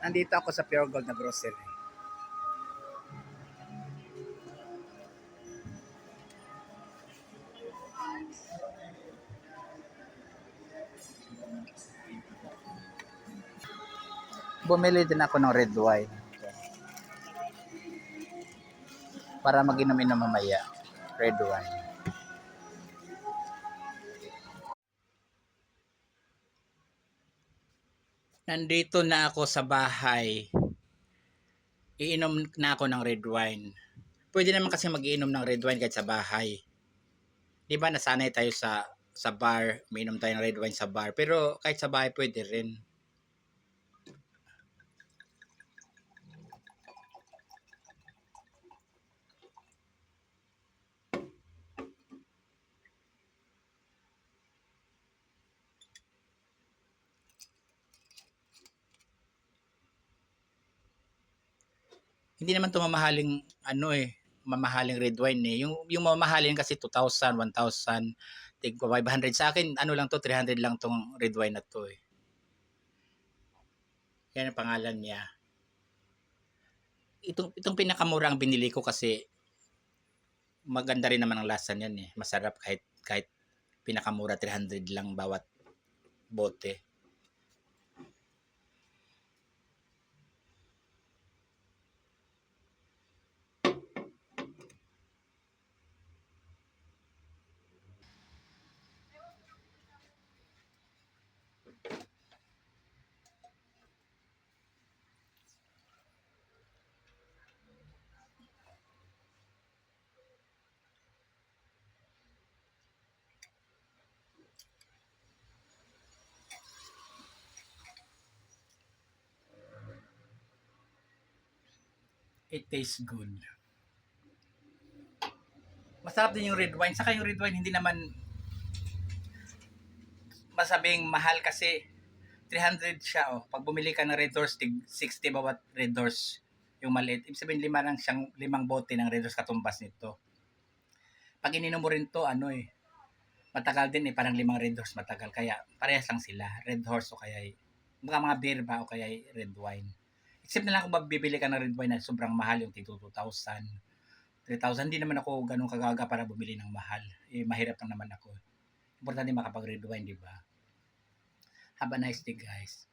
Nandito ako sa Pure Gold na grocery. Bumili din ako ng red wine. Para mag-inom-inom mamaya. Red wine. Nandito na ako sa bahay. Iinom na ako ng red wine. Pwede naman kasi mag-iinom ng red wine kahit sa bahay. 'Di ba nasanay tayo sa sa bar, umiinom tayo ng red wine sa bar. Pero kahit sa bahay pwede rin. Hindi naman to mamahaling ano eh, mamahaling red wine eh. Yung yung mamahalin kasi 2,000, 1,000, tig 500 sa akin, ano lang to, 300 lang tong red wine na to eh. Yan ang pangalan niya. Itong itong pinakamura ang binili ko kasi maganda rin naman ang lasa niyan eh. Masarap kahit kahit pinakamura 300 lang bawat bote. It tastes good. Masarap din yung red wine. Saka yung red wine hindi naman masabing mahal kasi 300 siya oh. Pag bumili ka ng Red Doors, tig 60 bawat Red Doors yung maliit. Ibig sabihin lima lang siyang limang bote ng Red Doors katumbas nito. Pag ininom mo rin to, ano eh, matagal din eh, parang limang Red Doors matagal. Kaya parehas lang sila, Red Horse o kaya mga mga beer ba o kaya red wine. Except na lang kung mabibili ka ng red wine na sobrang mahal yung tito 2,000, 3,000. Hindi naman ako ganun kagaga para bumili ng mahal. Eh, mahirap lang naman ako. Importante makapag red wine, di ba? Have a nice day, guys.